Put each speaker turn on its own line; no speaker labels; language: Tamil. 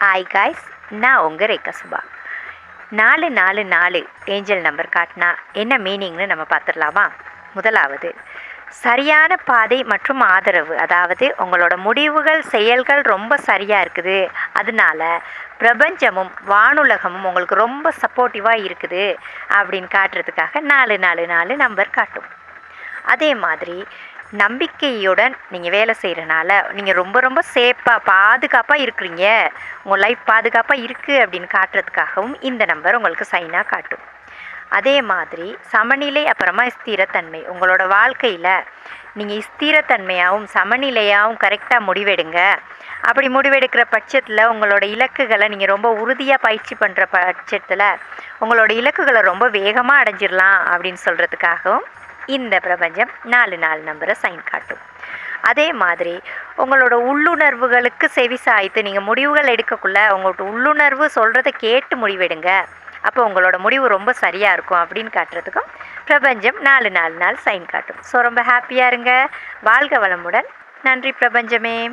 ஹாய் காய்ஸ் நான் உங்கள் ரேகா சுபா. நாலு நாலு நாலு ஏஞ்சல் நம்பர் காட்டினா என்ன மீனிங்னு நம்ம பார்த்துடலாமா? முதலாவது சரியான பாதை மற்றும் ஆதரவு அதாவது உங்களோட முடிவுகள் செயல்கள் ரொம்ப சரியாக இருக்குது. அதனால பிரபஞ்சமும் வானுலகமும் உங்களுக்கு ரொம்ப சப்போர்ட்டிவாக இருக்குது அப்படின்னு காட்டுறதுக்காக நாலு நாலு நாலு நம்பர் காட்டும். அதே மாதிரி நம்பிக்கையுடன் நீங்கள் வேலை செய்கிறனால நீங்கள் ரொம்ப ரொம்ப சேஃபாக பாதுகாப்பாக இருக்கிறீங்க. உங்கள் லைஃப் பாதுகாப்பாக இருக்குது அப்படின்னு காட்டுறதுக்காகவும் இந்த நம்பர் உங்களுக்கு சைனாக காட்டும். அதே மாதிரி சமநிலை அப்புறமா ஸ்திரத்தன்மை. உங்களோட வாழ்க்கையில் நீங்கள் ஸ்திரத்தன்மையாகவும் சமநிலையாகவும் கரெக்டாக முடிவெடுங்க. அப்படி முடிவெடுக்கிற பட்சத்தில் உங்களோட இலக்குகளை நீங்கள் ரொம்ப உறுதியாக பயிற்சி பண்ணுற பட்சத்தில் உங்களோட இலக்குகளை ரொம்ப வேகமாக அடைஞ்சிடலாம் அப்படின்னு சொல்கிறதுக்காகவும் இந்த பிரபஞ்சம் நாலு நாலு நம்பரை சைன் காட்டும். அதே மாதிரி உங்களோட உள்ளுணர்வுகளுக்கு செவி சாய்த்து நீங்கள் முடிவுகள் எடுக்கக்குள்ள உங்களோட உள்ளுணர்வு சொல்கிறத கேட்டு முடிவெடுங்க. அப்போ உங்களோட முடிவு ரொம்ப சரியாக இருக்கும் அப்படின்னு காட்டுறதுக்கும் பிரபஞ்சம் நாலு நாலு நாள் சைன் காட்டும். ஸோ ரொம்ப ஹாப்பியாக இருங்க. வாழ்க வளமுடன். நன்றி பிரபஞ்சமே.